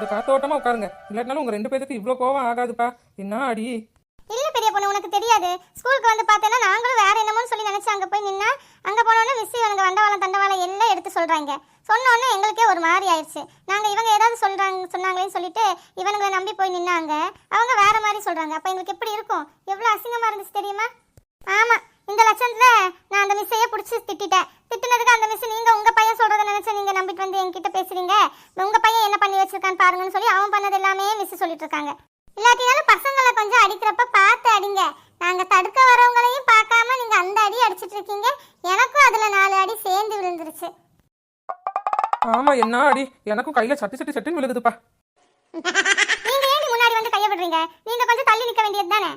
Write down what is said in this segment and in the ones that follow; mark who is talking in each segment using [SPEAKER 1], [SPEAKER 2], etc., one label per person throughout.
[SPEAKER 1] இந்த காத்தோட்டமா உட்காருங்க. இல்லாட்டினாலும் உங்க ரெண்டு பேருக்கு இவ்வளோ கோவம் ஆகாதுப்பா. என்ன அடி?
[SPEAKER 2] இல்ல பெரிய பொண்ணு உனக்கு தெரியாது. ஸ்கூலுக்கு வந்து பார்த்தேன்னா நாங்களும் வேற என்னமோன்னு சொல்லி நினைச்சு அங்க போய் நின்னா அங்க போனோன்னு மிஸ் இவங்க வண்டவாளம் தண்டவாளம் எல்லாம் எடுத்து சொல்றாங்க. சொன்னோன்னே எங்களுக்கே ஒரு மாதிரி ஆயிடுச்சு. நாங்க இவங்க ஏதாவது சொல்றாங்க சொன்னாங்களேன்னு சொல்லிட்டு இவனுங்களை நம்பி போய் நின்னாங்க. அவங்க வேற மாதிரி சொல்றாங்க. அப்ப எங்களுக்கு எப்படி இருக்கும்? எவ்வளவு அசிங்கமா இருந்துச்சு தெரியுமா? ஆமா இந்த லட்சத்துல நான் அந்த மிஸ்ஸையே பிடிச்சி திட்டிட்டேன் திட்டுனதுக்கு அந்த மிஸ் நீங்க உங்க பையன் சொல்றதை நினைச்சு நீங்க நம்பிட்டு வந்து என்கிட்ட பேசுறீங்க உங்க பையன் என்ன பண்ணி வச்சிருக்கான்னு பாருங்கன்னு சொல்லி அவன் பண்ணது எல்லாமே மிஸ் சொல்லிட்டு இருக்காங்க இல்லாட்டினாலும் பசங்களை கொஞ்சம் அடிக்கிறப்ப பார்த்து அடிங்க நாங்க தடுக்க வரவங்களையும் பார்க்காம நீங்க அந்த அடி அடிச்சிட்டு இருக்கீங்க எனக்கும் அதுல நாலு அடி சேர்ந்து விழுந்துருச்சு
[SPEAKER 1] ஆமா என்ன அடி எனக்கும் கையில சட்டு சட்டு சட்டுன்னு விழுகுதுப்பா.
[SPEAKER 2] நீங்க ஏன் முன்னாடி வந்து கைய விடுறீங்க நீங்க கொஞ்சம் தள்ளி நிக்க வேண்டியது தானே?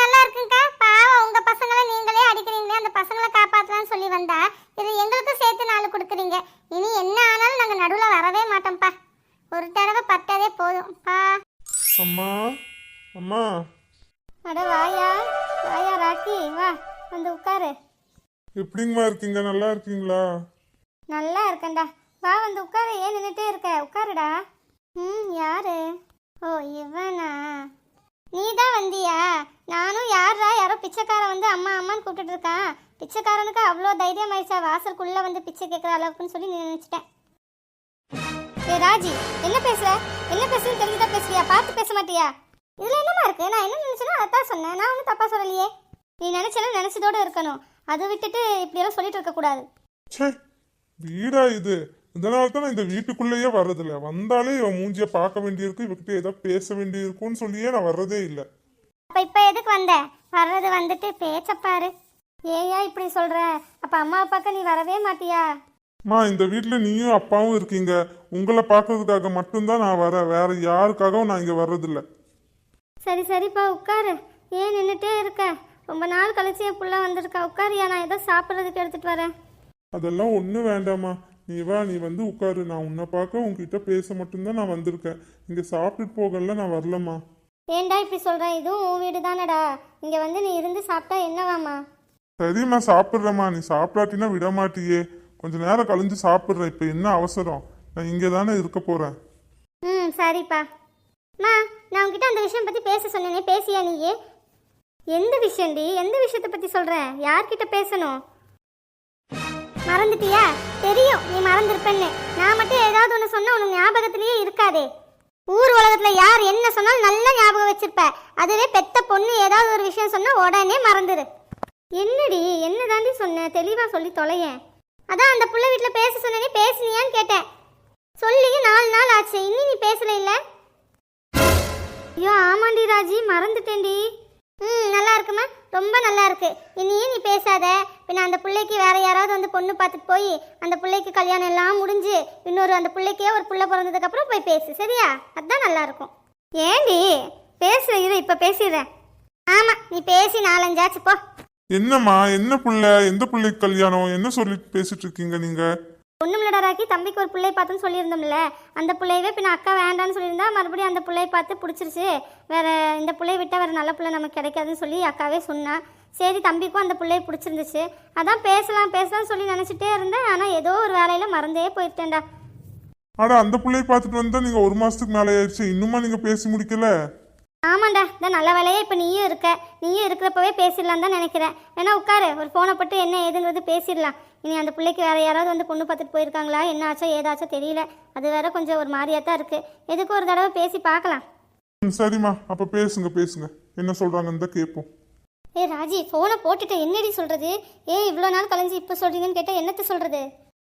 [SPEAKER 2] நல்லா இருக்குங்கக்கா. பாவம் உங்க பசங்களை நீங்களே அடிக்கிறீங்களே அந்த பசங்களை காப்பாத்தலாம்னு சொல்லி வந்தா இது எங்களுக்கும் சேர்த்து நாலு கொடுக்குறீங்க. இனி என்ன ஆனாலும் நாங்க நடுவுல வரவே மாட்டோம்ப்பா. ஒரு தடவை பட்டதே போதும். பா.
[SPEAKER 3] அம்மா அம்மா.
[SPEAKER 2] அட வாயா வாயா ராக்கி வா வந்து உட்காரு.
[SPEAKER 3] எப்படிங்கம்மா இருக்கீங்க? நல்லா இருக்கீங்களா?
[SPEAKER 2] நல்லா இருக்கேன்டா. வா வந்து உட்காரு. ஏன் நின்றுட்டே இருக்க? உட்காருடா. ம் யாரு? ஓ இவனா? நீ தான் வந்தியா? நானும் யாரா யாரோ பிச்சைக்காரன் வந்து அம்மா அம்மான்னு கூப்பிட்டுட்டு இருக்கான். பிச்சைக்காரனுக்கு அவ்வளோ தைரியம் ஆயிடுச்சா? வாசலுக்குள்ளே வந்து பிச்சை கேட்குற அளவுக்குன்னு சொல்லி நினைச்சிட்டேன் ஏ ராஜி என்ன பேசுற? என்ன பேசுன்னு தெரிஞ்சுதான் பேசுறியா? பார்த்து பேச மாட்டியா? இதில் என்னமா இருக்கு? நான் என்ன நினச்சேனோ அதான் சொன்னேன். நான் ஒன்றும் தப்பாக சொல்லலையே. நீ நினைச்சேன்னா நினைச்சதோட இருக்கணும். அதை விட்டுட்டு இப்படியெல்லாம் சொல்லிட்டு
[SPEAKER 3] இருக்கக்கூடாது. வீடா இது. இதனால தான் நான் இந்த வீட்டுக்குள்ளேயே வர்றதில்ல. வந்தாலே இவன் மூஞ்சிய பார்க்க வேண்டியிருக்கு இவகிட்ட ஏதோ பேச வேண்டியிருக்கும்னு சொல்லியே நான் வர்றதே இல்லை.
[SPEAKER 2] அப்ப இப்ப எதுக்கு வந்த? வர்றது வந்துட்டு பேச்ச பாரு. ஏயா இப்படி சொல்ற? அப்ப அம்மா அப்பாக்கு நீ வரவே மாட்டியா?
[SPEAKER 3] அம்மா இந்த வீட்டில் நீயும் அப்பாவும் இருக்கீங்க. உங்களை பார்க்கறதுக்காக மட்டும்தான் நான் வரேன். வேற யாருக்காகவும் நான் இங்கே வர்றதில்ல.
[SPEAKER 2] சரி சரிப்பா உட்காரு. ஏன் நின்றுட்டே இருக்க? ரொம்ப நாள் கழிச்சு என் புள்ள வந்திருக்கா. உட்காரியா? நான் ஏதோ சாப்பிட்றதுக்கு எடுத்துட்டு வரேன்.
[SPEAKER 3] அதெல்லாம் ஒன்றும் வேண்டாம்மா. நீ வா நீ வந்து உட்காரு. நான் உன்னை பார்க்க உன்கிட்ட பேச மட்டும்தான் நான் வந்திருக்கேன். இங்கே சாப்பிட்டுட்டு போகல நான் வரலம்மா.
[SPEAKER 2] ஏன்டா இப்படி சொல்ற? இதுவும் உன் வீடு தானடா இங்க வந்து நீ இருந்து சாப்பிட்டா என்னவாமா
[SPEAKER 3] சரிம்மா சாப்பிட்றேம்மா. நீ சாப்பிடாட்டினா விட மாட்டியே கொஞ்ச நேரம் கழிஞ்சு சாப்பிட்றேன். இப்போ என்ன அவசரம்? நான் இங்கே தானே இருக்க போகிறேன்
[SPEAKER 2] ம் சரிப்பா. மா நான் உன்கிட்ட அந்த விஷயம் பத்தி பேச சொன்னேனே. பேசியா நீயே? எந்த விஷயம்டி? எந்த விஷயத்தை பத்தி சொல்ற? யார்கிட்ட பேசணும்? மறந்துட்டியா? தெரியும் நீ மறந்துருப்பேன்னு. நான் மட்டும் ஏதாவது ஒன்று சொன்னால் உனக்கு ஞாபகத்திலேயே இருக்காதே. ஊர் உலகத்தில் யார் என்ன சொன்னாலும் நல்லா ஞாபகம் வச்சிருப்ப. அதுவே பெத்த பொண்ணு ஏதாவது ஒரு விஷயம் சொன்னால் உடனே மறந்துடு என்னடி என்ன தாண்டி சொன்ன? தெளிவாக சொல்லி தொலையேன். அதான் அந்த புள்ள வீட்டில் பேச சொன்னே பேசுனியான்னு கேட்டேன். சொல்லி நாலு நாள் ஆச்சு இன்னி நீ பேசல இல்லை ஐயோ ஆமாண்டி ராஜி மறந்துட்டேன்டி. ம் நல்லா இருக்குமா ரொம்ப நல்லா இருக்கு இனியே நீ பேசாத. பின்ன அந்த பிள்ளைக்கு வேற யாராவது வந்து பொண்ணு பார்த்துட்டு போய் அந்த பிள்ளைக்கு கல்யாணம் எல்லாம் முடிஞ்சு இன்னொரு அந்த பிள்ளைக்கே ஒரு பிள்ளை பிறந்ததுக்கு அப்புறம் போய் பேசு சரியா? அதான் நல்லா இருக்கும் ஏண்டி? பேசுற இரு இப்ப பேசிடுறேன். ஆமா நீ பேசி நாலஞ்சாச்சு போ.
[SPEAKER 3] என்னம்மா என்ன புள்ள? எந்த பிள்ளைக்கு கல்யாணம்? என்ன சொல்லி பேசிட்டு இருக்கீங்க நீங்க?
[SPEAKER 2] ஒண்ணுமில்லடா ராக்கி தம்பிக்கு ஒரு பிள்ளை பார்த்துன்னு சொல்லியிருந்தோம்ல. அந்த பிள்ளையவே பின்ன அக்கா வேண்டான்னு சொல்லியிருந்தா மறுபடியும் அந்த பிள்ளையை பார்த்து பிடிச்சிருச்சு. வேற இந்த பிள்ளைய விட்டால் வேற நல்ல பிள்ளை நமக்கு கிடைக்காதுன்னு சொல்லி அக்காவே சொன்னா. சரி தம்பிக்கும் அந்த பிள்ளைய பிடிச்சிருந்துச்சு. அதான் பேசலாம் பேசலாம்னு சொல்லி நினச்சிட்டே இருந்தேன். ஆனால் ஏதோ ஒரு வேலையில் மறந்தே போயிட்டேன்டா.
[SPEAKER 3] ஆனா அந்த பிள்ளையை பார்த்துட்டு வந்தா நீங்க ஒரு மாசத்துக்கு மேலே ஆயிடுச்சு. இன்னுமா நீங்க பேசி முடிக்கல?
[SPEAKER 2] ஆமாண்டா இந்த நல்ல வேலையே இப்போ நீயும் இருக்க. நீயும் இருக்கிறப்பவே பேசிடலாம் தான் நினைக்கிறேன். வேணா உட்காரு ஒரு ஃபோனை போட்டு என்ன ஏதுங்கிறது பேசிடலாம். இனி அந்த பிள்ளைக்கு வேற யாராவது வந்து பொண்ணு பார்த்துட்டு போயிருக்காங்களா என்ன ஆச்சோ ஏதாச்சோ தெரியல. அது வேற கொஞ்சம் ஒரு மாதிரியா தான் இருக்கு. எதுக்கு ஒரு தடவை பேசி பார்க்கலாம்.
[SPEAKER 3] ம், சரிம்மா. அப்ப பேசுங்க பேசுங்க. என்ன சொல்றாங்கன்னு தான் கேட்போம்.
[SPEAKER 2] ஏ ராஜி ஃபோனை போட்டுட்டு என்னடி சொல்றது? ஏன் இவ்வளோ நாள் கழிஞ்சு இப்போ சொல்றீங்கன்னு கேட்டால் என்னத்த சொல்றது?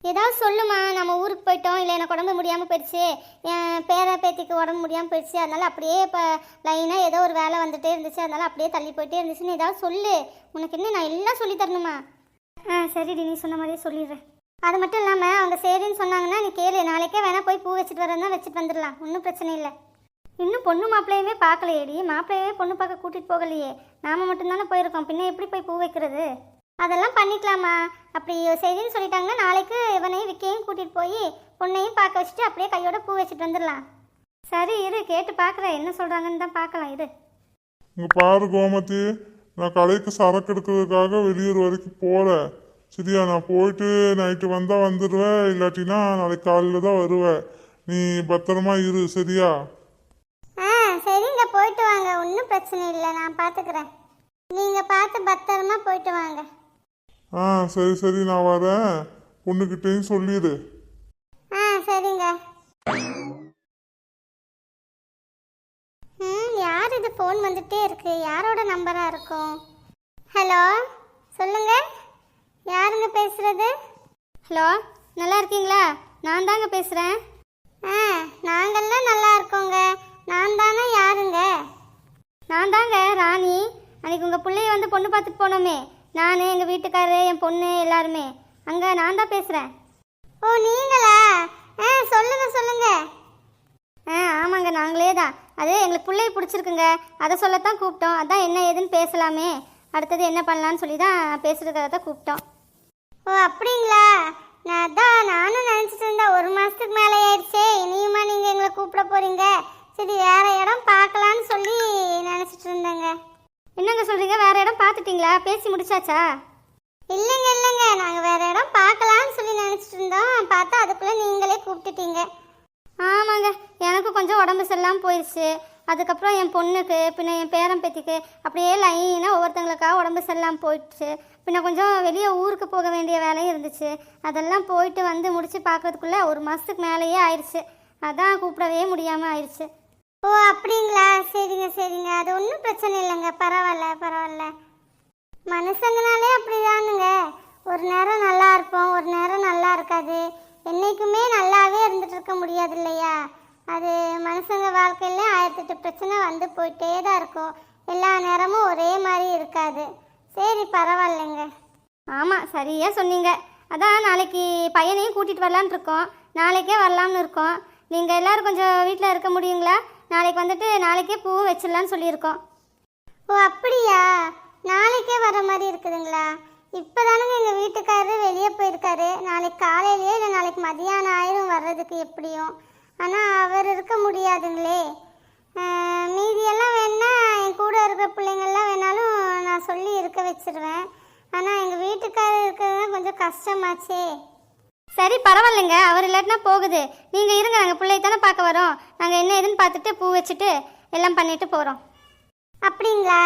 [SPEAKER 2] ஏதாவது சொல்லுமா நம்ம ஊருக்கு போயிட்டோம். இல்லை எனக்கு உடம்பு முடியாமல் போயிடுச்சு. என் பேர பேத்திக்கு உடம்பு முடியாமல் போயிடுச்சு. அதனால அப்படியே இப்போ லைனாக ஏதோ ஒரு வேலை வந்துகிட்டே இருந்துச்சு. அதனால அப்படியே தள்ளி போயிட்டே இருந்துச்சுன்னு ஏதாவது சொல்லு. உனக்கு என்ன? நான் எல்லாம் சொல்லி தரணுமா? ஆ சரிடி. நீ சொன்ன மாதிரியே சொல்லிடுறேன். அது மட்டும் இல்லாமல் அவங்க சரின்னு சொன்னாங்கன்னா நீ கேளு. நாளைக்கே வேணால் போய் பூ வச்சுட்டு வரேன்னா வச்சுட்டு வந்துடலாம். ஒன்றும் பிரச்சனை இல்லை. இன்னும் பொண்ணு மாப்பிள்ளையவே பார்க்கலையேடி. மாப்பிள்ளையவே பொண்ணு பார்க்க கூட்டிகிட்டு போகலையே. நாம மட்டும்தானே போயிருக்கோம். பின்ன எப்படி போய் பூ வைக்கிறது? அதெல்லாம் பண்ணிக்கலாமா? அப்படி சரின்னு சொல்லிட்டாங்கன்னா நாளைக்கு இவனையும் விக்கையும் கூட்டிட்டு போய் பொண்ணையும் பார்க்க வச்சுட்டு அப்படியே கையோட பூ வச்சுட்டு வந்துடலாம். சரி இரு. கேட்டு பார்க்குறேன். என்ன சொல்றாங்கன்னு தான் பார்க்கலாம். இரு.
[SPEAKER 3] இங்க பாரு கோமதி. நான் கடைக்கு சரக்கு எடுக்கிறதுக்காக வெளியூர் வரைக்கும் போறேன். சரியா நான் போயிட்டு நைட்டு வந்தா வந்துடுவேன். இல்லாட்டினா நாளைக்கு காலையில தான் வருவேன். நீ பத்திரமா இரு. சரியா?
[SPEAKER 2] ஆ சரிங்க. போயிட்டு வாங்க. ஒன்றும் பிரச்சனை இல்லை. நான் பார்த்துக்கிறேன். நீங்கள் பார்த்து பத்திரமா போயிட்டு வாங்க.
[SPEAKER 3] ஆ சரி சரி நான் வரேன். பொண்ணுக்கிட்டேயும் சொல்லிடு.
[SPEAKER 2] ஆ சரிங்க. ம் யார் இது ஃபோன் வந்துட்டே இருக்கு? யாரோட நம்பரா இருக்கும்? ஹலோ சொல்லுங்க. யாருங்க பேசுறது? ஹலோ நல்லா இருக்கீங்களா? நான் தாங்க பேசுகிறேன் ஆ நாங்கள்லாம் நல்லா இருக்கோங்க. நான் தானே யாருங்க? நான் தாங்க ராணி. அன்னைக்கு உங்கள் பிள்ளைய வந்து பொண்ணு பார்த்துட்டு போனோமே. நான் எங்கள் வீட்டுக்காரரு என் பொண்ணு எல்லாருமே. அங்கே நான் தான் பேசுகிறேன் ஓ நீங்களா? ஆ சொல்லுங்க சொல்லுங்க. ஆ ஆமாங்க நாங்களே தான். அது எங்களுக்கு பிள்ளைய பிடிச்சிருக்குங்க. அதை சொல்லத்தான் கூப்பிட்டோம். அதான் என்ன ஏதுன்னு பேசலாமே. அடுத்தது என்ன பண்ணலான்னு சொல்லி தான் பேசுறதுக்காக தான் கூப்பிட்டோம். ஓ அப்படிங்களா? நான் அதான் நானும் நினச்சிட்டு இருந்தேன். ஒரு மாதத்துக்கு மேலே ஆயிடுச்சே. இனியுமா நீங்கள் எங்களை கூப்பிட போகிறீங்க சரி வேறு இடம் பார்க்கலாம். என்னங்க சொல்றீங்க? வேற இடம் பார்த்துட்டீங்களா? பேசி முடிச்சாச்சா? இல்லைங்க இல்லைங்க. நாங்கள் வேற இடம் பார்க்கலான்னு சொல்லி நினச்சிட்டு இருந்தோம். பார்த்தா அதுக்குள்ளே நீங்களே கூப்பிட்டுட்டீங்க. ஆமாங்க. எனக்கும் கொஞ்சம் உடம்பு சரியில்லாமல் போயிடுச்சு அதுக்கப்புறம் என் பொண்ணுக்கு பின்ன என் பேரன் பேத்திக்கு அப்படியே லைனாக ஒவ்வொருத்தங்களுக்காக உடம்பு சரியில்லாமல் போயிடுச்சு. பின்ன கொஞ்சம் வெளியே ஊருக்கு போக வேண்டிய வேலையும் இருந்துச்சு. அதெல்லாம் போயிட்டு வந்து முடிச்சு பார்க்கறதுக்குள்ளே ஒரு மாதத்துக்கு மேலேயே ஆயிடுச்சு அதான் கூப்பிடவே முடியாமல் ஆயிடுச்சு ஓ அப்படிங்களா? சரிங்க சரிங்க. அது ஒன்றும் பிரச்சனை இல்லைங்க. பரவாயில்ல பரவாயில்ல. மனுஷங்கனாலே அப்படிதானுங்க. ஒரு நேரம் நல்லா இருப்போம் ஒரு நேரம் நல்லா இருக்காது. என்றைக்குமே நல்லாவே இருந்துட்டு இருக்க முடியாது இல்லையா? அது மனுஷங்க வாழ்க்கையில ஆயிரத்தெட்டு பிரச்சனை வந்து போயிட்டே தான் இருக்கும். எல்லா நேரமும் ஒரே மாதிரி இருக்காது. சரி பரவாயில்லைங்க. ஆமாம் சரியாக சொன்னீங்க. அதான் நாளைக்கு பையனையும் கூட்டிகிட்டு வரலான்னு இருக்கோம். நாளைக்கே வரலாம்னு இருக்கோம். நீங்கள் எல்லோரும் கொஞ்சம் வீட்டில் இருக்க முடியுங்களா? நாளைக்கு வந்துட்டு நாளைக்கே பூ வச்சிடலான்னு சொல்லியிருக்கோம். ஓ அப்படியா? நாளைக்கே வர மாதிரி இருக்குதுங்களா? இப்போதானுங்க எங்கள் வீட்டுக்காரரு வெளியே போயிருக்காரு. நாளைக்கு காலையிலேயே இல்லை நாளைக்கு மதியானம் ஆயிரும் வர்றதுக்கு எப்படியும். ஆனால் அவர் இருக்க முடியாதுங்களே. மீதியெல்லாம் வேணா என் கூட இருக்கிற பிள்ளைங்கள்லாம் வேணாலும் நான் சொல்லி இருக்க வச்சிருவேன். ஆனால் எங்கள் வீட்டுக்காரர் இருக்கிறது கொஞ்சம் கஷ்டமாச்சே. சரி பரவாயில்லைங்க. அவர் இல்லாட்டினா போகுது. நீங்கள் இருங்க நாங்கள் பிள்ளைய தானே பார்க்க வரோம். நாங்கள் என்ன ஏதுன்னு பார்த்துட்டு பூ வச்சுட்டு எல்லாம் பண்ணிட்டு போகிறோம் அப்படிங்களா?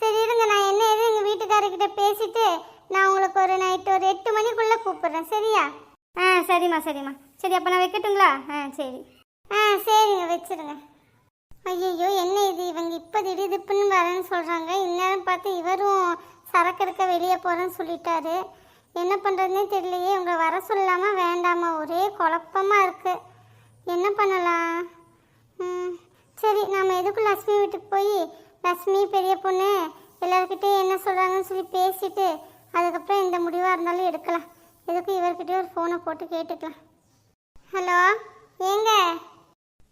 [SPEAKER 2] சரி இருங்க. நான் என்ன ஏது எங்கள் வீட்டுக்காரர்கிட்ட பேசிட்டு நான் உங்களுக்கு ஒரு நைட்டு ஒரு எட்டு மணிக்குள்ளே கூப்பிடுறேன். சரியா? ஆ சரிம்மா சரிம்மா. சரி அப்போ நான் வைக்கட்டுங்களா? ஆ சரி. ஆ சரிங்க. வச்சிருங்க. ஐயோ என்ன இது? இவங்க இப்போ திடீர்னு வரேன்னு சொல்கிறாங்க இந்நேரம் பார்த்து இவரும் சரக்கு எடுக்க வெளியே போகிறேன்னு சொல்லிட்டாரு. என்ன பண்ணுறதுனே தெரியலையே உங்களை வர சொல்லாமா வேண்டாமா? ஒரே குழப்பமாக இருக்குது என்ன பண்ணலாம்? ம், சரி நாம் எதுக்கும் லக்ஷ்மி வீட்டுக்கு போய் லக்ஷ்மி பெரிய பொண்ணு எல்லாருக்கிட்டே என்ன சொல்கிறாங்கன்னு சொல்லி பேசிட்டு அதுக்கப்புறம் எந்த முடிவாக இருந்தாலும் எடுக்கலாம். எதுக்கும் இவர்கிட்டயே ஒரு ஃபோனை போட்டு கேட்டுக்கலாம். ஹலோ ஏங்க?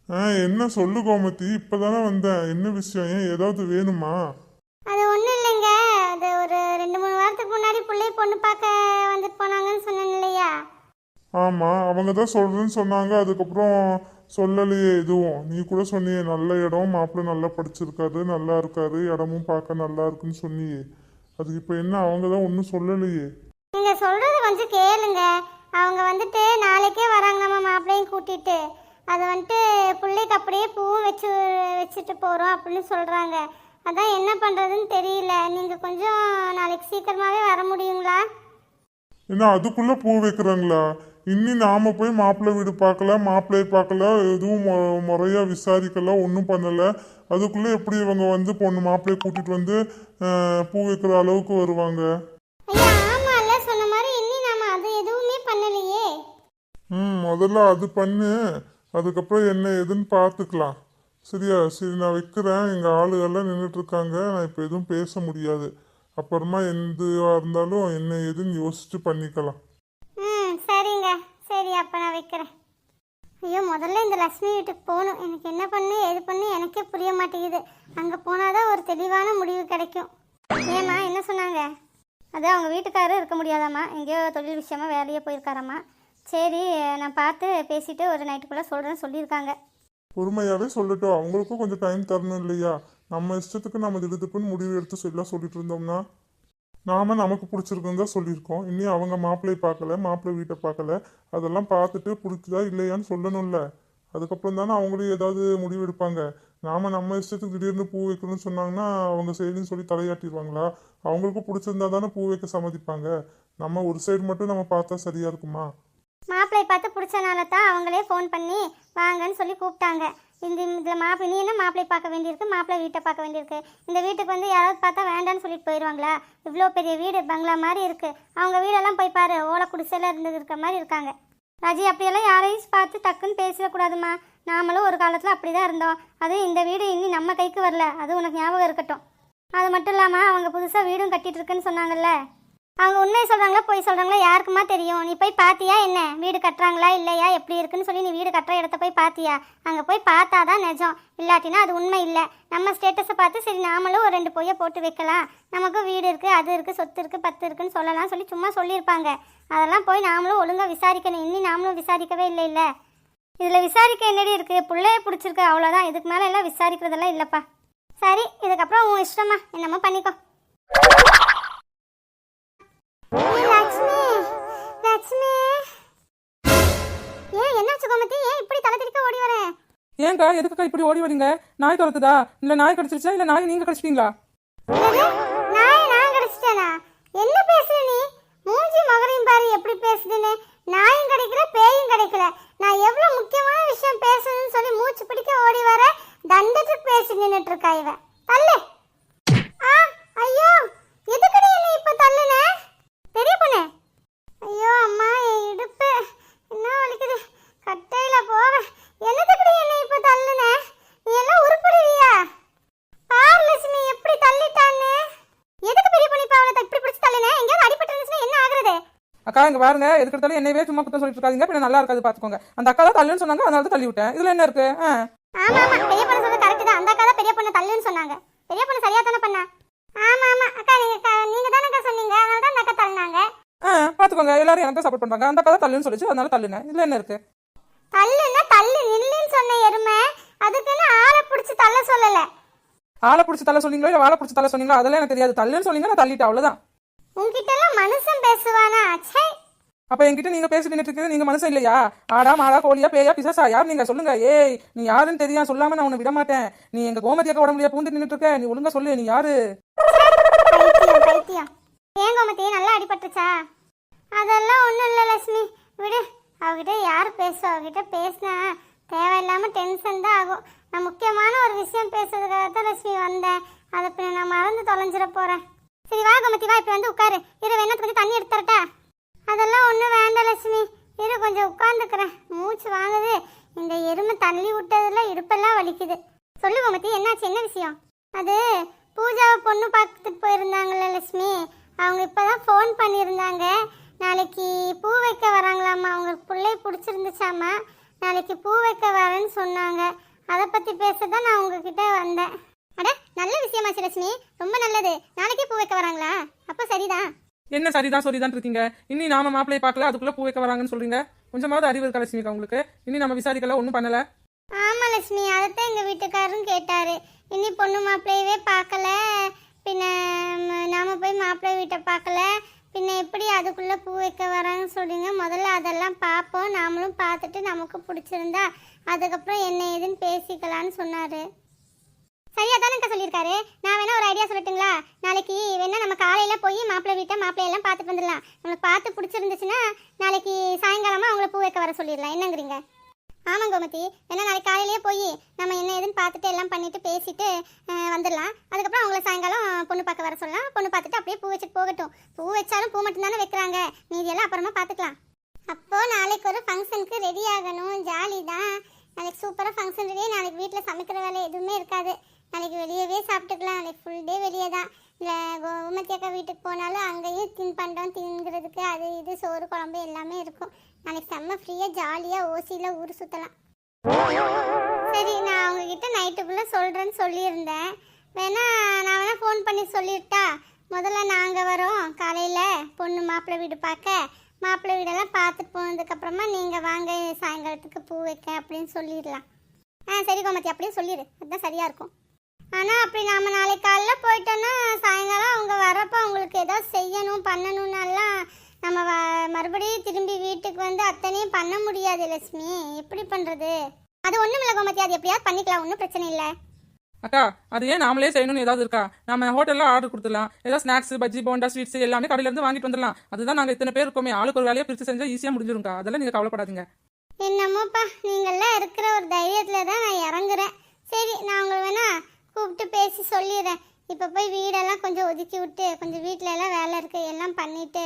[SPEAKER 3] ஆ என்ன சொல்லு கோமதி இப்பதானே வந்தேன். என்ன விஷயம்? ஏன் ஏதாவது வேணுமா? ஆமா அவங்க தான் சொல்றேன்னு சொன்னாங்க. அதுக்கப்புறம் சொல்லலையே எதுவும். நீ கூட சொன்னியே நல்ல இடம் மாப்பிள்ளை நல்லா படிச்சிருக்காரு நல்லா இருக்காரு இடமும் பார்க்க நல்லா இருக்குன்னு சொன்னியே. அதுக்கு இப்போ என்ன அவங்க தான் ஒன்றும் சொல்லலையே.
[SPEAKER 2] நீங்கள் சொல்கிறத கொஞ்சம் கேளுங்க. அவங்க வந்துட்டு நாளைக்கே வராங்க நம்ம மாப்பிள்ளையும் கூட்டிட்டு. அது வந்துட்டு பிள்ளைக்கு அப்படியே பூவும் வச்சு வச்சுட்டு போகிறோம் அப்படின்னு சொல்கிறாங்க அதான் என்ன பண்ணுறதுன்னு தெரியல. நீங்கள் கொஞ்சம் நாளைக்கு சீக்கிரமாகவே வர முடியுங்களா?
[SPEAKER 3] ஏன்னா அதுக்குள்ள பூ வைக்கிறாங்களா? இன்னி நாம போய் மாப்பிள்ளை வீடு பார்க்கல மாப்பிள்ளையை பார்க்கல எதுவும் மொ- முறையா விசாரிக்கல ஒன்றும் பண்ணல. அதுக்குள்ள எப்படி இவங்க வந்து பொண்ணு மாப்பிள்ளையை கூட்டிட்டு வந்து பூ வைக்கிற அளவுக்கு வருவாங்க? ம் முதல்ல அது பண்ணு. அதுக்கப்புறம் என்ன ஏதுன்னு பார்த்துக்கலாம். சரியா? சரி நான் வைக்கிறேன். எங்கள் ஆளுகள்லாம் நின்றுட்டு இருக்காங்க. நான் இப்போ எதுவும் பேச முடியாது. அப்புறமா எதுவாக இருந்தாலும் என்ன ஏதுன்னு யோசிச்சு பண்ணிக்கலாம்.
[SPEAKER 2] சரி அப்போ நான் வைக்கிறேன். ஐயோ முதல்ல இந்த லக்ஷ்மி வீட்டுக்கு போகணும். எனக்கு என்ன பண்ணு எது பண்ணு எனக்கே புரிய மாட்டேங்குது. அங்கே போனாதான் ஒரு தெளிவான முடிவு கிடைக்கும். ஏம்மா என்ன சொன்னாங்க? அதான் அவங்க வீட்டுக்காரர் இருக்க முடியாதாம்மா? எங்கேயோ தொழில் விஷயமா வேலையே போயிருக்காராம்மா. சரி நான் பார்த்து பேசிட்டு ஒரு நைட்டுக்குள்ளே சொல்கிறேன்னு சொல்லியிருக்காங்க.
[SPEAKER 3] பொறுமையாகவே சொல்லட்டும். அவங்களுக்கும் கொஞ்சம் டைம் தரணும் இல்லையா? நம்ம இஷ்டத்துக்கு நம்ம திடுதுப்புன்னு முடிவு எடுத்து சொல்ல சொல்லிட்டு இருந்தோம்னா. நாம நமக்கு பிடிச்சிருக்குன்னு தான் சொல்லியிருக்கோம். இன்னும் அவங்க மாப்பிள்ளை பார்க்கல மாப்பிள்ளை வீட்டை பார்க்கல. அதெல்லாம் பார்த்துட்டு பிடிச்சதா இல்லையான்னு சொல்லணும்ல. அதுக்கப்புறம் தானே அவங்களும் ஏதாவது முடிவு எடுப்பாங்க. நாம நம்ம இஷ்டத்துக்கு திடீர்னு பூ வைக்கணும்னு சொன்னாங்கன்னா அவங்க சரின்னு சொல்லி தலையாட்டிடுவாங்களா? அவங்களுக்கும் பிடிச்சிருந்தா தானே பூ வைக்க சம்மதிப்பாங்க. நம்ம ஒரு சைடு மட்டும் நம்ம பார்த்தா சரியா இருக்குமா?
[SPEAKER 4] மாப்பிள்ளை பார்த்து பிடிச்சனால தான் அவங்களே ஃபோன் பண்ணி வாங்கன்னு சொல்லி கூப்பிட்டாங்க. இந்த இதில் மாப்பிள்ளை நீ என்ன மாப்பிள்ளை பார்க்க வேண்டியிருக்கு? மாப்பிள்ளை வீட்டை பார்க்க வேண்டியிருக்கு. இந்த வீட்டுக்கு வந்து யாராவது பார்த்தா வேண்டான்னு சொல்லிட்டு போயிடுவாங்களா இவ்வளோ பெரிய வீடு பங்களா மாதிரி இருக்குது அவங்க வீடெல்லாம் போய் பாரு ஓலை குடிசையில் இருந்தது இருக்க மாதிரி இருக்காங்க. ராஜி அப்படியெல்லாம் யாரையும் பார்த்து டக்குன்னு பேசிடக்கூடாதுமா நாமளும் ஒரு காலத்தில் அப்படி தான் இருந்தோம். அதுவும் இந்த வீடு இனி நம்ம கைக்கு வரல. அது உனக்கு ஞாபகம் இருக்கட்டும். அது மட்டும் இல்லாமல் அவங்க புதுசாக வீடும் கட்டிட்டு இருக்குன்னு சொன்னாங்கல்ல? அவங்க உண்மையை சொல்கிறாங்களா போய் சொல்கிறாங்களா யாருக்குமா தெரியும்? நீ போய் பார்த்தியா என்ன? வீடு கட்டுறாங்களா இல்லையா? எப்படி இருக்குன்னு சொல்லி நீ வீடு கட்டுற இடத்த போய் பார்த்தியா அங்கே போய் பார்த்தா தான் நிஜம். இல்லாட்டினா அது உண்மை இல்லை. நம்ம ஸ்டேட்டஸை பார்த்து சரி நாமளும் ஒரு ரெண்டு பொய்யை போட்டு வைக்கலாம். நமக்கும் வீடு இருக்குது அது இருக்குது சொத்து இருக்குது பத்து இருக்குன்னு சொல்லலாம் சொல்லி சும்மா சொல்லியிருப்பாங்க. அதெல்லாம் போய் நாமளும் ஒழுங்காக விசாரிக்கணும். இன்னி நாமளும் விசாரிக்கவே இல்லை இல்லை. இதில் விசாரிக்க என்னடி இருக்குது பிள்ளைய பிடிச்சிருக்கு. அவ்வளோதான் இதுக்கு மேலே எல்லாம் விசாரிக்கிறதெல்லாம் இல்லைப்பா. சரி இதுக்கப்புறம் உன் இஷ்டமா என்னமோ பண்ணிக்கோ. லட்சுமி லட்சுமி ஏன் என்னாச்சு கோமதி? ஏன் இப்படி தலை திருக்க ஓடி வர?
[SPEAKER 1] ஏன்க்கா எதுக்குக்கா இப்படி ஓடி வரீங்க? நாய் துரத்துதா? இல்லை நாய் கடிச்சிருச்சா? இல்லை நாய் நீங்கள் கடிச்சிட்டீங்களா?
[SPEAKER 4] நாய் நான் கிடைச்சிட்டேனா? என்ன பேசுற நீ? மூஞ்சி மகரையும் பாரு எப்படி பேசுதுன்னு. நாயும் கிடைக்கல பேயும் கிடைக்கல. நான் எவ்வளவு முக்கியமான விஷயம் பேசணும்னு சொல்லி மூச்சு பிடிக்க ஓடி வர தண்டத்துக்கு பேசி நின்னுட்டு இருக்கா இவ தள்ளு ஆ ஐயோ எதுக்குடி என்ன இப்ப தள்ளுன பெரிய பொண்ணு ஐயோ அம்மா என் இடுப்பு என்ன வலிக்குது கட்டையில போக என்னதுக்குடி என்ன இப்ப தள்ளுன நீ எல்லாம் உருப்படுவியா பார் லட்சுமி எப்படி தள்ளிட்டான்னு எதுக்கு பெரிய பொண்ணு இப்ப அவனை இப்படி பிடிச்சி தள்ளுன எங்கேயாவது அடிபட்டு இருந்துச்சுன்னா என்ன ஆகுறது
[SPEAKER 1] அக்கா இங்க பாருங்க எதுக்கு எடுத்தாலும் என்னையவே சும்மா குத்தம் சொல்லிட்டு இருக்காதீங்க. பின்ன நல்லா இருக்காது பாத்துக்கோங்க. அந்த அக்கா தான் தள்ளுன்னு சொன்னாங்க அதனால தான் தள்ளி விட்டேன் இதுல என்ன இருக்கு?
[SPEAKER 4] ஆமா ஆமா. பெரிய பொண்ணு சொல்றது கரெக்ட் தான். அந்த அக்கா தான் பெரிய பொண்ணு தள்ளுன்னு சொன்னாங்க. பெரிய பொண்ணு சரியா தானே பண்ணா? ஆமா ஆமா. அக்கா நீங்க நீங்க தானே அக்கா சொன்னீங்க. அதனால தான் அந்த அக்கா தள்ளினாங்க.
[SPEAKER 1] ஆ பாத்துக்கோங்க. எல்லாரும் எனக்கு சப்போர்ட் பண்றாங்க. அந்த அக்கா தான் தள்ளுன்னு சொல்லிச்சு அதனால தள்ளுனேன். இதுல என்ன இருக்கு?
[SPEAKER 4] தள்ளுன்னா தள்ளு நில்லுன்னு சொன்ன எருமை. அதுக்குன்னு ஆளை பிடிச்சி தள்ள சொல்லல.
[SPEAKER 1] ஆளை பிடிச்சி தள்ள சொன்னீங்களோ இல்லை வாழை பிடிச்சி தள்ள சொன்னீங்களோ அதெல்லாம் எனக்கு தெரியாது. தள்ளுன்னு சொன்னீங்க நான் தள்ளிட்டேன் அவ்வளவுதான்.
[SPEAKER 4] உன்கிட்ட எல்லாம் மனுஷன் பேசுவானா? ச்சே.
[SPEAKER 1] அப்ப என்கிட்ட நீங்க பேசி இருக்கிறது நீங்க மனுஷன் இல்லையா? ஆடா மாடா கோழியா பேயா பிசாசா யார் நீங்க சொல்லுங்க. ஏய் நீ யாருன்னு தெரியும் சொல்லாம நான் உன்னை விட மாட்டேன். நீ எங்க கோமதி அக்கா உடம்புலயா பூந்து நின்றுட்டு இருக்க. நீ ஒழுங்கா சொல்லு நீ யாரு?
[SPEAKER 4] ஏன் கோமதி? நல்லா அடிபட்டுச்சா அதெல்லாம் ஒன்றும் இல்லை லட்சுமி. விடு. அவகிட்ட யார் பேசுவா அவகிட்ட பேசினா தேவையில்லாம டென்ஷன் தான் ஆகும். நான் முக்கியமான ஒரு விஷயம் பேசுறதுக்காக தான் லட்சுமி வந்தேன். அதை நான் மறந்து தொலைஞ்சிட போறேன். சரி வா கோமதி வா. இப்போ வந்து உட்காரு. இரு வேணா கொஞ்சம் தண்ணி எடுத்துறட்டா அதெல்லாம் ஒன்றும் வேண்டாம் லட்சுமி. இரு கொஞ்சம் உட்காந்துக்கிறேன் மூச்சு வாங்குது. இந்த எருமை தள்ளி விட்டதுல இடுப்பெல்லாம் வலிக்குது. சொல்லு கோமதி என்னாச்சு? என்ன விஷயம்? அது பூஜாவை பொண்ணு பார்த்துட்டு போயிருந்தாங்கல்ல லட்சுமி. அவங்க இப்போதான் ஃபோன் பண்ணியிருந்தாங்க. நாளைக்கு பூ வைக்க வராங்களாம்மா. அவங்களுக்கு பிள்ளை பிடிச்சிருந்துச்சாம்மா. நாளைக்கு பூ வைக்க வரேன்னு சொன்னாங்க. அதை பற்றி பேச தான் நான் உங்ககிட்ட வந்தேன். அட நல்ல விஷயமாச்சு லட்சுமி. ரொம்ப நல்லது. நாளைக்கே பூ வைக்க வராங்களா? அப்போ சரிதான்.
[SPEAKER 1] என்ன சரிதான் சரிதான் இருக்கீங்க? இனி நாம மாப்பிள்ளையை பார்க்கல அதுக்குள்ள பூ வைக்க வராங்கன்னு சொல்றீங்க. கொஞ்சமாவது அறிவு இருக்கா லட்சுமிக்கா உங்களுக்கு? இனி நம்ம விசாரிக்கல ஒன்றும் பண்ணல.
[SPEAKER 4] ஆமா லட்சுமி அதைத்தான் எங்க வீட்டுக்காரரும் கேட்டாரு. இனி பொண்ணு மாப்பிள்ளையவே பார்க்கல. பின்ன நாம போய் மாப்பிள்ளை வீட்டை பார்க்கல. பின்ன எப்படி அதுக்குள்ள பூ வைக்க வராங்கன்னு சொல்றீங்க. முதல்ல அதெல்லாம் பார்ப்போம். நாமளும் பார்த்துட்டு நமக்கு பிடிச்சிருந்தா அதுக்கப்புறம் என்ன ஏதுன்னு பேசிக்கலான்னு சொன்னாரு. சரியா தானேக்கா சொல்லியிருக்காரு. நான் வேணா ஒரு ஐடியா சொல்லட்டுங்களா? நாளைக்கு வேணா நம்ம காலையில போய் மாப்பிள்ளை வீட்டை மாப்பிள்ளை எல்லாம் பார்த்துட்டு வந்துடலாம். நம்மளுக்கு பார்த்து பிடிச்சிருந்துச்சுன்னா நாளைக்கு சாயங்காலமா அவங்கள பூ வைக்க வர சொல்லிடலாம். என்னங்கிறீங்க? ஆமாம் கோமதி. ஏன்னா நாளைக்கு காலையிலேயே போய் நம்ம என்ன ஏதுன்னு பார்த்துட்டு எல்லாம் பண்ணிட்டு பேசிட்டு வந்துடலாம். அதுக்கப்புறம் அவங்கள சாயங்காலம் பொண்ணு பார்க்க வர சொல்லலாம். பொண்ணு பார்த்துட்டு அப்படியே பூ வச்சுட்டு போகட்டும். பூ வச்சாலும் பூ மட்டும்தானே வைக்கிறாங்க. மீதியெல்லாம் அப்புறமா பார்த்துக்கலாம். அப்போ நாளைக்கு ஒரு ஃபங்க்ஷனுக்கு ரெடி ஆகணும். ஜாலி தான் நாளைக்கு சூப்பராக ஃபங்க்ஷன் ரெடி நாளைக்கு வீட்டில் சமைக்கிற வேலை எதுவுமே இருக்காது. நாளைக்கு வெளியவே சாப்பிட்டுக்கலாம். நாளைக்கு ஃபுல் டே வெளியே தான் இல்லை கோமதி அக்கா வீட்டுக்கு போனாலும் அங்கேயும் தின் பண்ணுறோம் தின்கிறதுக்கு அது இது சோறு குழம்பு எல்லாமே இருக்கும். நாளைக்கு செம்ம ஃப்ரீயாக ஜாலியாக ஓசியில் ஊர் சுற்றலாம் சரி நான் அவங்கக்கிட்ட நைட்டுக்குள்ளே சொல்கிறேன்னு சொல்லியிருந்தேன். வேணா நான் வேணால் ஃபோன் பண்ணி சொல்லிட்டா. முதல்ல நாங்கள் வரோம் காலையில். பொண்ணு மாப்பிள்ளை வீடு பார்க்க. மாப்பிள்ளை வீடெல்லாம் பார்த்துட்டு போனதுக்கப்புறமா நீங்கள் வாங்க சாயங்காலத்துக்கு பூ வைக்க அப்படின்னு சொல்லிடலாம். ஆ சரி கோமதி அப்படியே சொல்லிடு. அதுதான் சரியாக இருக்கும். ஆனால் அப்படி நாம் நாளைக்கு காலைல போயிட்டோன்னா சாயங்காலம் அவங்க வரப்போ அவங்களுக்கு ஏதோ செய்யணும் பண்ணணும்னாலாம் நம்ம வ- மறுபடியும் திரும்பி வீட்டுக்கு வந்து அத்தனையும் பண்ண முடியாது லட்சுமி. எப்படி பண்ணுறது அது ஒண்ணும் இல்ல கோமதி. அது எப்படியாவது பண்ணிக்கலாம். ஒன்றும் பிரச்சனை இல்லை.
[SPEAKER 1] அக்கா அது ஏன் நாமளே செய்யணும்னு ஏதாவது இருக்கா? நம்ம ஹோட்டல்ல ஆர்டர் கொடுத்துடலாம். ஏதாவது ஸ்நாக்ஸ் பஜ்ஜி போண்டா ஸ்வீட்ஸ் எல்லாமே கடையில இருந்து வாங்கிட்டு வந்துடலாம். அதுதான் நாங்க இத்தனை பேர் இருக்கோமே. ஆளுக்கு ஒரு வேலையை பிரிச்சு செஞ்சா ஈஸியா முடிஞ்சிரும்க்கா. அதெல்லாம் நீங்க கவலைப்படாதீங்க.
[SPEAKER 4] என்னமோப்பா நீங்கள்லாம் இருக்கிற ஒரு தைரியத்தில் தான் நான் இறங்குறேன். சரி நான் உங்களை வேணா கூப்பிட்டு பேசி சொல்லிடுறேன். இப்போ போய் வீடெல்லாம் கொஞ்சம் ஒதுக்கி விட்டு கொஞ்சம் வீட்டில எல்லாம் வேலை இருக்கு எல்லாம் பண்ணிட்டு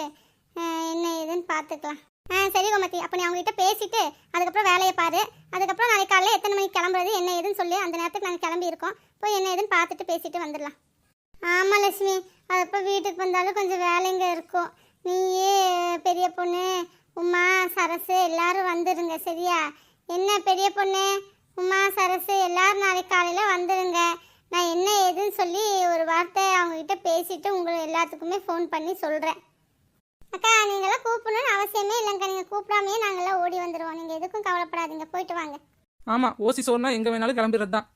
[SPEAKER 4] என்ன ஏதுன்னு பார்த்துக்கலாம் ஆ சரி கோமதி. அப்போ நீ அவங்ககிட்ட பேசிட்டு அதுக்கப்புறம் வேலையை பாரு. அதுக்கப்புறம் நாளைக்கு காலையில் எத்தனை மணிக்கு கிளம்புறது என்ன ஏதுன்னு சொல்லி. அந்த நேரத்துக்கு நாங்கள் கிளம்பி இருக்கோம். போய் என்ன ஏதுன்னு பார்த்துட்டு பேசிட்டு வந்துடலாம். ஆமாம் லட்சுமி. அதப்போ வீட்டுக்கு வந்தாலும் கொஞ்சம் வேலைங்க இருக்கும். நீயே பெரிய பொண்ணு. உமா சரசு எல்லாரும் வந்துடுங்க சரியா? என்ன பெரிய பொண்ணு? உமா சரசு எல்லாரும் நாளைக்கு காலையில் வந்துடுங்க நான் என்ன ஏதுன்னு சொல்லி ஒரு வார்த்தை அவங்ககிட்ட பேசிட்டு உங்களை எல்லாத்துக்குமே ஃபோன் பண்ணி சொல்கிறேன் அக்கா நீங்களாம் கூப்பிடணும்னு அவசியமே இல்லைங்கக்கா நீங்கள் கூப்பிடாமையே நாங்களாம் ஓடி வந்துடுவோம் நீங்கள் எதுக்கும் கவலைப்படாதீங்க. போயிட்டு வாங்க.
[SPEAKER 1] ஆமா ஓசி சோறுனா எங்க வேணாலும் கிளம்பிடுறது தான்